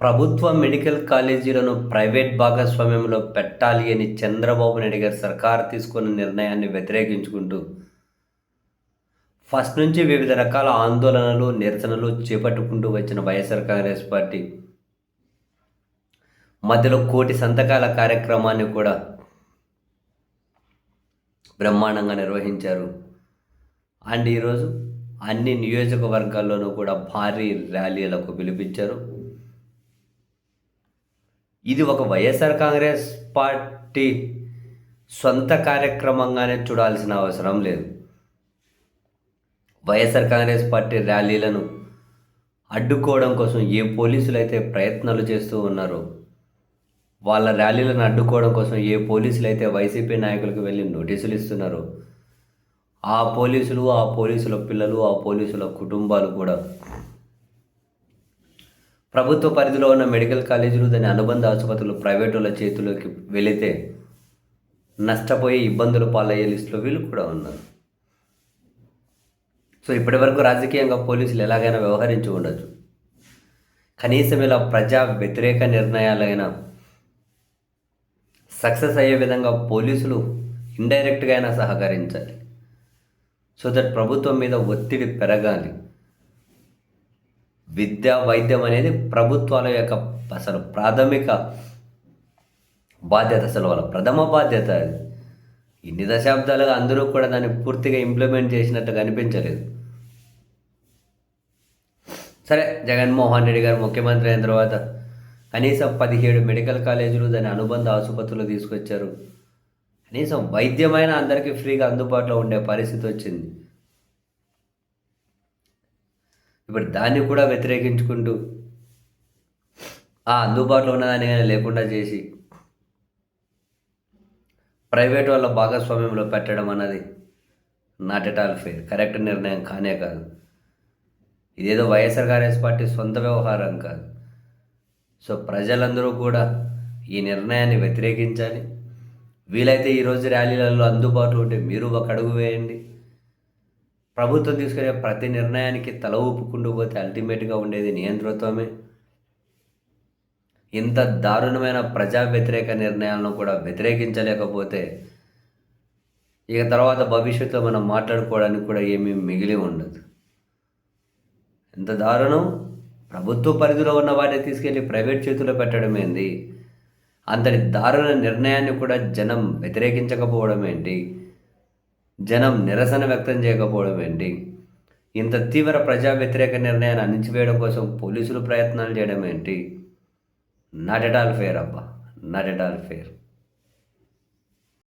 ప్రభుత్వ medical కాలేజీలను private భాగస్వామ్యంలో పెట్టాలి అని చంద్రబాబు నాయుడు గారు సర్కారు తీసుకున్న నిర్ణయాన్ని వ్యతిరేకించుకుంటూ ఫస్ట్ నుంచి వివిధ రకాల ఆందోళనలు నిరసనలు చేపట్టుకుంటూ వచ్చిన వైఎస్ఆర్ కాంగ్రెస్ పార్టీ. మధ్యలో కోటి సంతకాల కార్యక్రమాన్ని కూడా బ్రహ్మాండంగా నిర్వహించారు. అండ్ ఈరోజు అన్ని నియోజకవర్గాల్లోనూ కూడా భారీ ర్యాలీలకు పిలిపించారు. ఇది ఒక వైఎస్ఆర్ కాంగ్రెస్ పార్టీ సొంత కార్యక్రమంగానే చూడాల్సిన అవసరం లేదు. వైఎస్ఆర్ కాంగ్రెస్ పార్టీ ర్యాలీలను అడ్డుకోవడం కోసం ఏ పోలీసులు అయితే ప్రయత్నాలు చేస్తూ ఉన్నారో వాళ్ళ ర్యాలీలను అడ్డుకోవడం కోసం ఏ పోలీసులు అయితే వైసీపీ నాయకులకు వెళ్ళి నోటీసులు ఇస్తున్నారో ఆ పోలీసులు ఆ పోలీసుల పిల్లలు ఆ పోలీసుల కుటుంబాలు కూడా ప్రభుత్వ పరిధిలో ఉన్న మెడికల్ కాలేజీలు దాని అనుబంధ ఆసుపత్రులు ప్రైవేటుల చేతిలోకి వెళితే నష్టపోయే ఇబ్బందులు పాలయ్యే లిస్టులో వీళ్ళు కూడా ఉన్నారు. సో ఇప్పటివరకు రాజకీయంగా పోలీసులు ఎలాగైనా వ్యవహరించి ఉండొచ్చు. కనీసం ఇలా ప్రజా వ్యతిరేక నిర్ణయాలైనా సక్సెస్ అయ్యే విధంగా పోలీసులు ఇండైరెక్ట్గా అయినా సహకరించాలి. సో దట్ ప్రభుత్వం మీద ఒత్తిడి పెరగాలి. విద్య వైద్యం అనేది ప్రభుత్వాల యొక్క అసలు ప్రాథమిక బాధ్యత అసలు వాళ్ళ ప్రథమ బాధ్యత అది. ఇన్ని దశాబ్దాలుగా అందరూ కూడా దాన్ని పూర్తిగా ఇంప్లిమెంట్ చేసినట్టు కనిపించలేదు. సరే జగన్మోహన్ రెడ్డి గారు ముఖ్యమంత్రి అయిన తర్వాత కనీసం పదిహేడు మెడికల్ కాలేజీలు దాని అనుబంధ ఆసుపత్రులు తీసుకొచ్చారు. కనీసం వైద్యమైన అందరికీ ఫ్రీగా అందుబాటులో ఉండే పరిస్థితి వచ్చింది. ఇప్పుడు దాన్ని కూడా వ్యతిరేకించుకుంటూ ఆ అందుబాటులో ఉన్నదాన్ని కానీ లేకుండా చేసి ప్రైవేట్ వాళ్ళ భాగస్వామ్యంలో పెట్టడం అన్నది not at all fair correct నిర్ణయం కానే కాదు. ఇదేదో వైఎస్ఆర్ కాంగ్రెస్ పార్టీ సొంత వ్యవహారం కాదు. సో ప్రజలందరూ కూడా ఈ నిర్ణయాన్ని వ్యతిరేకించాలి. వీలైతే ఈరోజు ర్యాలీలలో అందుబాటులో ఉంటే మీరు ఒక అడుగు వేయండి. ప్రభుత్వం తీసుకునే ప్రతి నిర్ణయానికి తల ఊపుకుంటూ పోతే అల్టిమేట్గా ఉండేది నియంతృత్వమే. ఇంత దారుణమైన ప్రజా వ్యతిరేక నిర్ణయాలను కూడా వ్యతిరేకించలేకపోతే ఇక తర్వాత భవిష్యత్తులో మనం మాట్లాడుకోవడానికి కూడా ఏమీ మిగిలి ఉండదు. ఎంత దారుణం? ప్రభుత్వ పరిధిలో ఉన్న వాటిని తీసుకెళ్ళి ప్రైవేట్ చేతిలో పెట్టడం ఏంది? అంతటి దారుణ నిర్ణయాన్ని కూడా జనం వ్యతిరేకించకపోవడం ఏంటి? జనం నిరసన వ్యక్తం చేయకపోవడం ఏంటి? ఇంత తీవ్ర ప్రజా వ్యతిరేక నిర్ణయాన్ని అందించివేయడం కోసం పోలీసులు ప్రయత్నాలు చేయడం ఏంటి? నాట్ ఎట్ ఆల్ ఫేర్ అబ్బా. Not at all fair